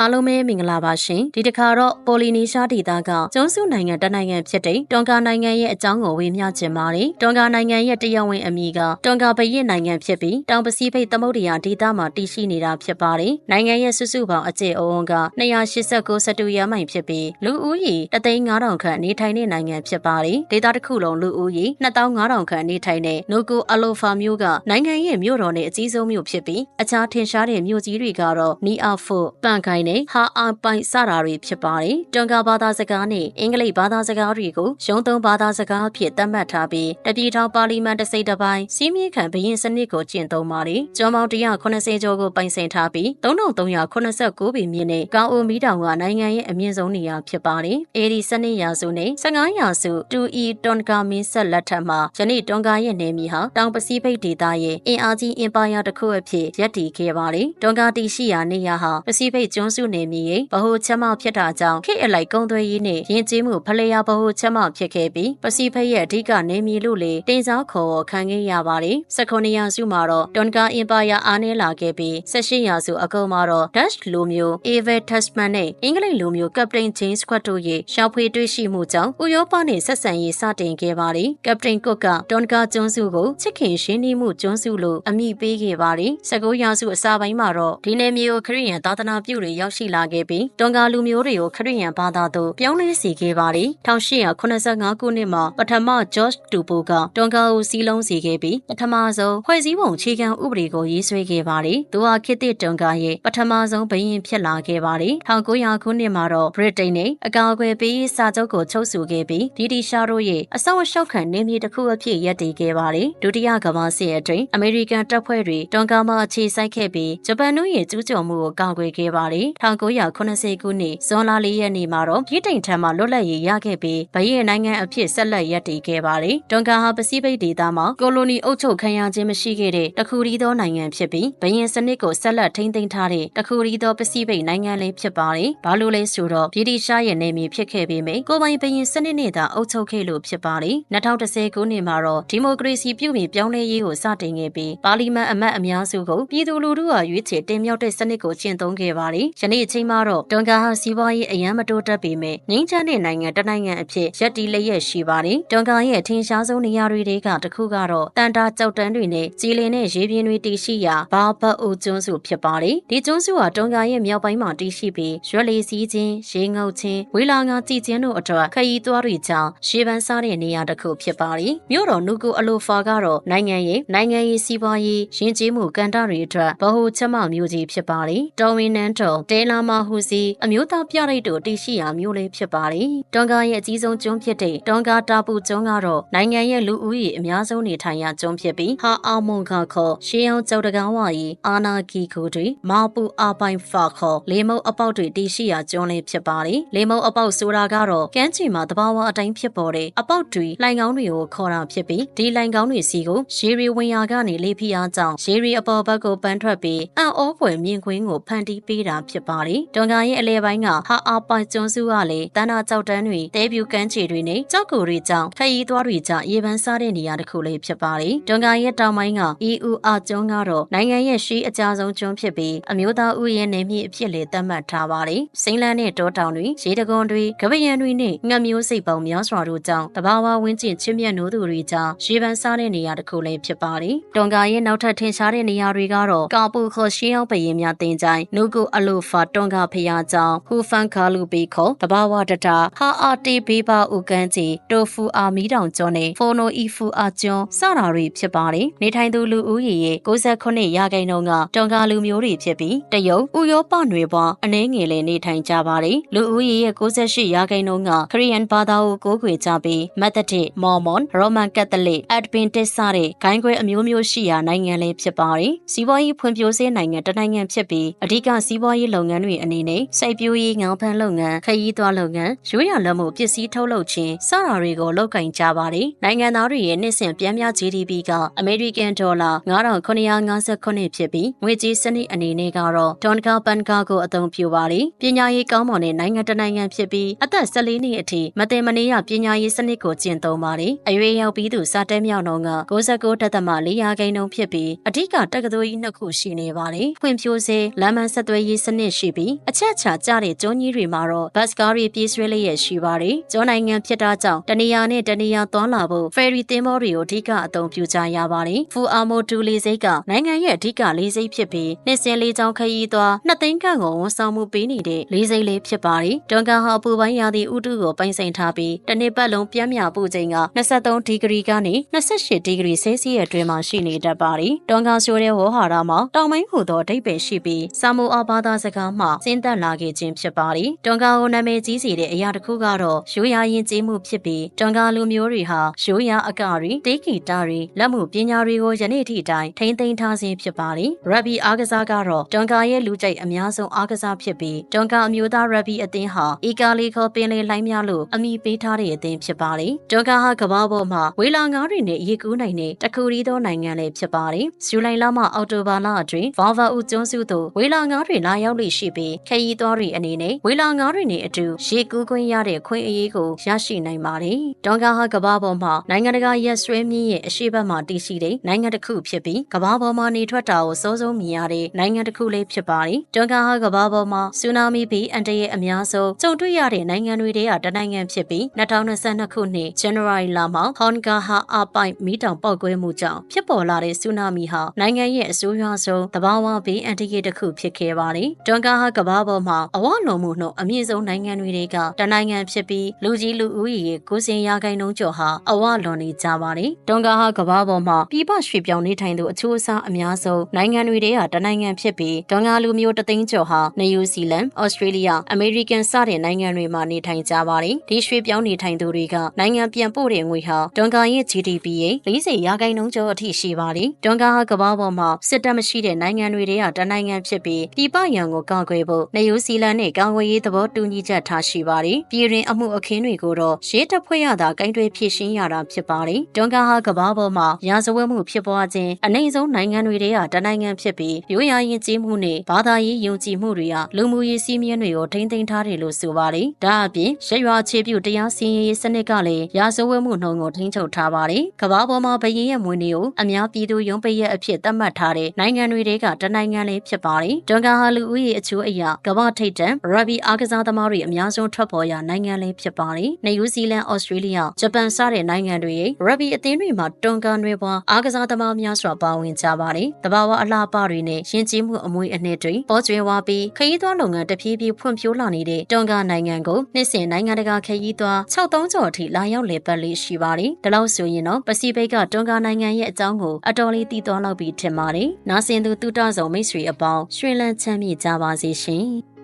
အားလုံးပဲမင်္ဂလာပါရှင်ဒီတစ်ခါတော့ပိုလီနီရှားဒေသကကျွန်းစုနိုင်ငံတနိုင်ငံဖြစ်တဲ့တွန်ဂါနိုင်ငံရဲ့အကြောင်းကိုဝေမျှခြင်းပါတယ်တွန်ဂါနိုင်ငံရဲ့တရားဝင်အမည်ကတွန်ဂါဘရင်နိုင်ငံဖြစ်ပြီးတောင်ပစိဖိတ်သမုဒ္ဒရာဒေသမှာတည်ရှိနေတာဖြစ်ပါတယ်နိုင်ငံရဲ့စုစုပေါင်းအကျယ်အဝန်းက289စတုရမိုင်ဖြစ်ပြီးလူဦးရေ3,500ခန့်နေထိုင်တဲ့နိုင်ငံဖြစ်ပါတယ်ဒေသတစ်ခုလုံးလူဦးရေ2,500ခန့်နေထိုင်တဲ့နိုကိုအလိုဖာမြို့ကနိုင်ငံရဲ့မြို့တော်နဲ့အကြီးဆုံးမြို့ဖြစ်ပြီးအခြားထင်ရှားတဲ့မြို့ကြီးတွေကတော့နီအာဖိုပန်ကိုင်နဲ့ဟာအာပိုင်စတာတွေဖြစ်ပါတယ်။တွန်ကာဘာသာစကားနဲ့အင်္ဂလိပ်ဘာသာစကားတွေကိုရုံးသုံးဘာသာစကားအဖြစ်သတ်မှတ်ထားပြီးတပြည်ထောင်ပါလီမန်တစိတ်တစ်ပိုင်းစီးမြင့်ခံဘရင်စနစ်ကိုကျင့်သုံးပါတယ်။ကျောင်းပေါင်း180ကျော်ကိုပိုင်ဆိုင်ထားပြီး3389ပြည်မြင့်နဲ့ကောင်းအိုမီတောင်ကနိုင်ငံရဲ့အမြင့်ဆုံးနေရာဖြစ်ပါတယ်။အဲဒီစနစ်ရာစုနဲ့15ရာစု 2E တွန်ကာမင်းဆက်လက်ထက်မှာယနေ့တွန်ကာရဲ့နေမီဟာတောင်ပစိဖိတ်ဒေသရဲ့အင်အားကြီးအင်ပါယာတစ်ခုအဖြစ်ရပ်တည်ခဲ့ပါတယ်။တွန်ကာတီရှိရာနေရာဟာပစိဖိတ်ကျွန်းစုနေမီရဲ့ဗဟိုချက်မှဖြစ်တာကြောင့်ခေတ်အလိုက်ကုန်းသွဲရေးနဲ့ယဉ်ကျေးမှုဖလှယ်ယာဗဟိုချက်မှဖြစ်ခဲ့ပြီးပစိဖိတ်ရဲ့အဓိကနေမီလို့လေတင်စားခေါ်ခံခဲ့ရပါတယ်။19ရာစုမှာတော့တွန်ကာအင်ပါယာအားနည်းလာခဲ့ပြီး18ရာစုအကုန်မှာတော့ Dutch လူမျိုး Ever Tasman နဲ့အင်္ဂလိပ်လူမျိုး Captain James Cook တို့ရဲ့ရှောက်ဖွေတွေ့ရှိမှုကြောင့်ဥရောပနဲ့ဆက်ဆံရေးစတင်ခဲ့ပါတယ်။ Captain Cook ကတွန်ကာကျွန်းစုကိုချစ်ခင်ရှင်းနှီးမှုကျွန်းစုလို့အမည်ပေးခဲ့ပါတယ်။19ရာစုအစပိုင်းမှာတော့ဒီနယ်မြေကိုခရစ်ယာန်သာသနာပြုတွေရောက်ရှိလာခဲ့ပြီးတွန်ကာလူမျိုးတွေကိုခရစ်ယာန်ဘာသာသို့ပြောင်းလဲစေခဲ့ပါတယ်။1885ခုနှစ်မှာပထမ George တူပိုကတွန်ကာကိုစီးလုံးစေခဲ့ပြီးပထမဆုံးဖွဲ့စည်းပုံအခြေခံဥပဒေကိုရေးဆွဲခဲ့ပါတယ်။သူဟာခေတ်သစ်တွန်ကာရဲ့ပထမဆုံးဘရင်ဖြစ်လာခဲ့ပါတယ်။1900ခုနှစ်မှာတော့ဗြိတိန်နဲ့အကာအကွယ်ပေးရေးစာချုပ်ကိုချုပ်ဆိုခဲ့ပြီးဒီဒီရှာတို့ရဲ့အဆောက်အအုံခံနေမြေတစ်ခုအဖြစ်ရပ်တည်ခဲ့ပါတယ်။ဒုတိယကမ္ဘာစစ်အတွင်းအမေရိကန်တပ်ဖွဲ့တွေတွန်ကာမှာအခြေစိုက်ခဲ့ပြီးဂျပန်တို့ရဲ့ကျူးကျော်မှုကိုကာကွယ်ခဲ့ပါတယ်။1980ခုနှစ်ဇွန်လ၄ရက်နေ့မှာတော့ဗြိတိန်ထံမှလွတ်လပ်ရေးရခဲ့ပြီးဗဟိနိုင်ငံအဖြစ်ဆက်လက်ရပ်တည်ခဲ့ပါတယ်။တွန်ကာဟာပစိဖိတ်ဒေသမှာကိုလိုနီအုပ်ချုပ်ခံရခြင်းမရှိခဲ့တဲ့တခုတည်းသောနိုင်ငံဖြစ်ပြီးဗဟိစနစ်ကိုဆက်လက်ထိန်းသိမ်းထားတဲ့တခုတည်းသောပစိဖိတ်နိုင်ငံလေးဖြစ်ပါတယ်။ဘာလို့လဲဆိုတော့ဗြိတိရှားရဲ့နေမြေဖြစ်ခဲ့ပေမယ့်ကိုပိုင်ဗဟိစနစ်နဲ့သာအုပ်ချုပ်ခဲ့လို့ဖြစ်ပါတယ်။2010ခုနှစ်မှာတော့ဒီမိုကရေစီပြုပြင်ပြောင်းလဲရေးကိုစတင်ခဲ့ပြီးပါလီမန်အမတ်အများစုကိုပြည်သူလူထုကရွေးချယ်တင်မြှောက်တဲ့စနစ်ကိုကျင့်သုံးခဲ့ပါတယ်။ယနေ့အချိန်မှာတော့တွန်ကာဟာစီးပွားရေးအရန်မတိုးတက်ပေမဲ့ငင်းချမ်းတဲ့နိုင်ငံတစ်နိုင်ငံအဖြစ်ရပ်တည်လျက်ရှိပါတယ်။တွန်ကာရဲ့ထင်ရှားဆုံးနေရာတွေထဲကတစ်ခုကတော့တန်တာကြောက်တန်းတွေနဲ့ကြီးလင်တဲ့ရေပြင်းတွေတည်ရှိရာဘာဘတ်အိုကျွန်းစုဖြစ်ပါတယ်။ဒီကျွန်းစုဟာတွန်ကာရဲ့မြောက်ပိုင်းမှာတည်ရှိပြီးရွက်လီစီးခြင်း၊ရေငုပ်ခြင်း၊ဝေလာငါကြည်ခြင်းတို့အတွက်ခရီးသွားတွေကြောင့်ရှေးပန်းစားတဲ့နေရာတစ်ခုဖြစ်ပါတယ်။မြို့တော်နူကူအလိုဖာကတော့နိုင်ငံရေးနိုင်ငံရေးစီးပွားရေးယဉ်ကျေးမှုကဏ္ဍတွေအတွက်ဗဟိုချက်မှမြို့ကြီးဖြစ်ပါတယ်။တော်ဝင်းနန်းတော်တဲလာမာဟူစီအမျိုးသားပြရိတ်တို့တည်ရှိရာမြို့လေးဖြစ်ပါတယ်။တွန်ကာရဲ့အကြီးဆုံးကျွန်းဖြစ်တဲ့တွန်ကာတာပူကျွန်းကတော့နိုင်ငံရဲ့လူဦးရေအများဆုံးနေထိုင်ရာကျွန်းဖြစ်ပြီးဟာအာမွန်ခါခေါ်ရှေးအောင်ကျောက်တကားဝါရီအာနာဂီကိုတွေမာပူအာပိုင်ဖာခေါ်လေမုတ်အပေါက်တွေတည်ရှိရာကျွန်းလေးဖြစ်ပါတယ်။လေမုတ်အပေါက်ဆိုတာကတော့ကမ်းခြေမှာတဘာဝအတိုင်းဖြစ်ပေါ်တဲ့အပေါက်တွေလှိုင်ကောင်းတွေကိုခေါ်တာဖြစ်ပြီးဒီလှိုင်ကောင်းတွေစီကိုရေရီဝင်ရာကနေလေဖိအားကြောင့်ရေရီအပေါ်ဘက်ကိုပန်းထွက်ပြီးအံ့ဩဖွယ်မြင်ကွင်းကိုဖန်တီးပေးတာဖြစ်ပါတယ်။တွန်ကာရဲ့အလဲပိုင်းကဟာအာပိုင်ကျွန်းစုကလည်းတန်းနာကြောက်တန်းတွေတဲပြူကမ်းခြေတွေနဲ့ကြောက်ကိုတွေကြောင့်ခရီးသွားတွေကြောင့်ရေပန်းစားတဲ့နေရာတစ်ခုလေးဖြစ်ပါတယ်။တွန်ကာရဲ့တောင်ပိုင်းက EU အာကျွန်းကတော့နိုင်ငံရဲ့ရှေးအကြဆုံးကျွန်းဖြစ်ပြီးအမျိုးသားဥယျာဉ်နယ်မြေအဖြစ်လေသတ်မှတ်ထားပါတယ်။စိမ့်လန်းနဲ့တောတောင်တွေရေတကွန်တွေကပယံတွေနဲ့ငှက်မျိုးစိတ်ပေါင်းများစွာတို့ကြောင့်တဘာဝဝင်းကျင်ချင်းမြတ်နိုးသူတွေကြောင့်ရေပန်းစားတဲ့နေရာတစ်ခုလေးဖြစ်ပါတယ်။တွန်ကာရဲ့နောက်ထပ်ထင်ရှားတဲ့နေရာတွေကတော့ကာပူခေါ်ရှင်းအောင်ပရင်များတင်ကြိုင်နုကုအလိုဖာတွန်ကာဖျားကြောင့်ဟူဖန်ကာလူပီခေါ်တဘာဝတတာဟာအာတီဘေးပါဥကန်ကြီးတိုဖူအာမီတောင်ကျွန်းနဲ့ဖိုနိုအီဖူအာကျွန်းစတာတွေဖြစ်ပါတယ်။နေထိုင်သူလူဦးရေရဲ့69ရာခိုင်နှုန်းကတွန်ကာလူမျိုးတွေဖြစ်ပြီးတရုတ်ဥရောပနွယ်ပွားအနှဲငယ်လည်းနေထိုင်ကြပါတယ်။လူဦးရေရဲ့68ရာခိုင်နှုန်းကခရီးယန်ဘာသာကိုကိုးကွယ်ကြပြီးမက်သဒစ်မော်မွန်ရိုမန်ကက်သလစ်အက်ဒဗင်တစ်စတဲ့ဂိုင်းခွဲအမျိုးမျိုးရှိရာနိုင်ငံလည်းဖြစ်ပါတယ်။စီးပွားရေးဖွံ့ဖြိုးဆဲနိုင်ငံတစ်နိုင်ငံဖြစ်ပြီးအဓိကစီးပွားရေးလုပ်ငန်းတွေအနေနဲ့စိုက်ပျိုးရေးငောင်ဖန်လုပ်ငန်းခရီးသွားလုပ်ငန်းရိုးရာလက်မှုပစ္စည်းထုတ်လုပ်ခြင်းစတာတွေကိုလုပ်ကင်ကြပါတယ်။နိုင်ငံသားတွေရဲ့နှစ်စဉ်ပြန်များ GDP ကအမေရိကန်ဒေါ်လာ9958ဖြစ်ပြီးငွေကြေးစနစ်အနေနဲ့ကတော့ဒေါန်ကာပန်ကာကိုအသုံးပြုပါတယ်။ပညာရေးကောင်းမွန်တဲ့နိုင်ငံတစ်နိုင်ငံဖြစ်ပြီးအသက်14နှစ်အထိမတင်မနေရပညာရေးစနစ်ကိုကျင့်သုံးပါတယ်။အရွယ်ရောက်ပြီးသူစာတဲမြောက်နှုန်းက69.4ရာခိုင်နှုန်းဖြစ်ပြီးအဓိကတက္ကသိုလ်ကြီးနှစ်ခုရှိနေပါတယ်။ဖွံ့ဖြိုးစေလမ်းမဆက်သွယ်ရေးစနစ်နဲ့ရှိပြီးအချက်ချာကျတဲ့ကျွန်းကြီးတွေမှာတော့ဘတ်စကားတွေပြေးဆွဲလျက်ရှိပါတယ်။ကျွန်းနိုင်ငံဖြစ်တာကြောင့်တနေရာနဲ့တနေရာသွားလာဖို့ဖယ်ရီသင်္ဘောတွေကိုအဓိကအသုံးပြုကြရပါတယ်။ဖူအာမိုတူလေးစိတ်ကနိုင်ငံရဲ့အဓိကလေးစိတ်ဖြစ်ပြီးနှစ်စင်လေးချောင်းခရီးသွားနှစ်သိန်းခန့်ကိုဝန်ဆောင်မှုပေးနေတဲ့လေးစိတ်လေးဖြစ်ပါတယ်။တွန်ကန်ဟာပူပိုင်းရာသီဥတုကိုပိုင်ဆိုင်ထားပြီးတစ်နှစ်ပတ်လုံးပြင်းပြပူချိန်က23ဒီဂရီကနေ28ဒီဂရီဆဲဆီးယပ်အတွင်းမှာရှိနေတတ်ပါတယ်။တွန်ကန်ဆိုတဲ့ဝေါ်ဟာရမှာတောင်ပိုင်းဟူသောအဓိပ္ပာယ်ရှိပြီးဆာမိုအာဘာသာစကားမှဆင်းသက်လာခဲ့ခြင်းဖြစ်ပါတယ်။တွန်ကန်ကိုနာမည်ကြီးစေတဲ့အရာတစ်ခုကတော့ရိုးရာယဉ်ကျေးမှုဖြစ်ပြီးတွန်ကန်လူမျိုးတွေဟာရိုးရာအကတွေတေးဂီတတွေလက်မှုပညာတွေကိုယနေ့ထိတိုင်ထိမ့်သိမ်းထားခြင်းဖြစ်ပါတယ်။ရက်ဘီအားကစားကတော့တွန်ကန်ရဲ့လူကြိုက်အများဆုံးအားကစားဖြစ်ပြီးတွန်ကန်အမျိုးသားရက်ဘီအသင်းဟာအီကာလီခေါ်ပင်လယ်လိုင်းများလို့အမည်ပေးထားတဲ့အသင်းဖြစ်ပါတယ်။တွန်ကန်ဟာကမ္ဘာပေါ်မှာဝေလာငါးတွေနဲ့ရေကူးနိုင်တဲ့တခုရီသောနိုင်ငံလည်းဖြစ်ပါတယ်။ဇူလိုင်လမှအောက်တိုဘာလအတွင်းဗာဗာဦးကျွန်းစုသို့ဝေလာငါးတွေလာရောက်လေရှိပြီးခရီးသွားတွေအနေနဲ့ဝေလာငါးတွေနဲ့အတူရေကူးခွင့်ရတဲ့ခွင့်အရေးကိုရရှိနိုင်ပါတယ်။တွန်ကန်ဟာကမ္ဘာပေါ်မှာနိုင်ငံတကာရက်ဆွဲမြင့်ရဲ့အရှိတ်မှာတည်ရှိတဲ့နိုင်ငံတစ်ခုဖြစ်ပြီးကမ္ဘာပေါ်မှာနေထွက်တာကိုစိုးစိုးမြင်ရတဲ့နိုင်ငံတစ်ခုလေးဖြစ်ပါတယ်။တွန်ကန်ဟာကမ္ဘာပေါ်မှာဆူနာမီဘီအန်တရဲ့အများဆုံးကြုံတွေ့ရတဲ့နိုင်ငံတွေထဲကတနိုင်ငံဖြစ်ပြီး2022ခုနှစ် January လမှာဟွန်ဂါဟာအပိုင်မီးတောင်ပေါက်ကွဲမှုကြောင့်ဖြစ်ပေါ်လာတဲ့ဆူနာမီဟာနိုင်ငံရဲ့အဆိုးရွားဆုံးသဘာဝဘေးအန်တရဲ့တစ်ခုဖြစ်ခဲ့ပါတယ်။တွန်ကန်ဟာကမ္ဘာပေါ်မှာအဝလွန်မှုနှုန်းအမြင့်ဆုံးနိုင်ငံတွေကတနိုင်ငံဖြစ်ပြီးလူကြီးလူဦးရေ90ရာခိုင်နှုန်းကျော်ဟာအဝလွန်နေကြပါတယ်။တွန်ကန်ဟာကမ္ဘာပေါ်မှာပြည်ပရွှေ့ပြောင်းနေထိုင်သူအချိုးအစားအများဆုံးနိုင်ငံတွေထဲကတနိုင်ငံဖြစ်ပြီးတွန်ကန်လူမျိုးတသိန်းကျော်ဟာနယူးဇီလန်၊ဩစတြေးလျ၊အမေရိကန်စတဲ့နိုင်ငံတွေမှာနေထိုင်ကြပါတယ်။ဒီရွှေ့ပြောင်းနေထိုင်သူတွေကနိုင်ငံပြန်ပို့တဲ့ငွေဟာတွန်ကန်ရဲ့ GDP ရဲ့40ရာခိုင်နှုန်းကျော်အထိရှိပါတယ်။တွန်ကန်ဟာကမ္ဘာပေါ်မှာစစ်တပ်မရှိတဲ့နိုင်ငံတွေထဲကတနိုင်ငံဖြစ်ပြီးပြည်ပရန်ကိုကာကွယ်ဖို့နယူးဇီလန်နဲ့ကာကွယ်ရေးသဘောတူညီချက်ထားရှိပါတယ်။ပြည်တွင်အမှုအခင်းတွေကိုတော့ရဲတပ်ဖွဲ့ရတာကင်တွယ်ဖြည့်ရှင်းရတာဖြစ်ပါတယ်။တွန်ကန်ဟာကမ္ဘာပေါ်မှာရာဇဝတ်မှုဖြစ်ပွားခြင်းအနိုင်ဆုံးနိုင်ငံတွေထဲကတနိုင်ငံဖြစ်ပြီးရိုးရာယဉ်ကျေးမှုနဲ့ဘာသာရေးယုံကြည်မှုတွေကလူမှုရေးစည်းမျဉ်းတွေကိုထိန်းသိမ်းထားတယ်လို့ဆိုပါတယ်။ဒါအပြင်ရရွာခြေပြုတရားစီရင်ရေးစနစ်ကလည်းရာဇဝတ်မှုနှုန်းကိုထိန်းချုပ်ထားပါတယ်။ကမ္ဘာပေါ်မှာဘရင်ရဲ့မွေးနေ့ကိုအများပြည်သူရုံးပိတ်ရက်အဖြစ်သတ်မှတ်ထားတဲ့နိုင်ငံတွေထဲကတနိုင်ငံလေးဖြစ်ပါတယ်။တွန်ကန်ဟာလူဦးရေအချိုးအရကမ္ဘာထိပ်တန်းရဘီအားကစားသမားတွေအများဆုံးထွက်ပေါ်ရာနိုင်ငံလေးဖြစ်ပါတယ်။နယူးဇီလန်၊ဩစတြေးလျ၊ဂျပန်စတဲ့နိုင်ငံတွေရဲ့ရဘီအသင်းတွေမှာတွန်ကန်တွေပွားအားကစားသမားများစွာပါဝင်ကြပါတယ်။တဘာဝအလားအပတွေနဲ့ယဉ်ကျေးမှုအမွေအနှစ်တွေပေါ်ကျွယ်ဝပြီးခရီးသွားလုပ်ငန်းတဖြည်းဖြည်းဖွံ့ဖြိုးလာနေတဲ့တွန်ကန်နိုင်ငံကိုနှစ်စဉ်နိုင်ငံတကာခရီးသွား63ကျော်အထိလာရောက်လည်ပတ်လေးရှိပါတယ်။ဒါလို့ဆိုရင်တော့ပစိဖိတ်ကတွန်ကန်နိုင်ငံရဲ့အကြောင်းကိုအတော်လေးသိသွားလောက်ပြီးထင်ပါတယ်။နာဆင်သူတူတဆောင်မိတ်ဆွေအပေါင်းရွှင်လန်းချမ်းမြေ့ကြပါစေရှင်။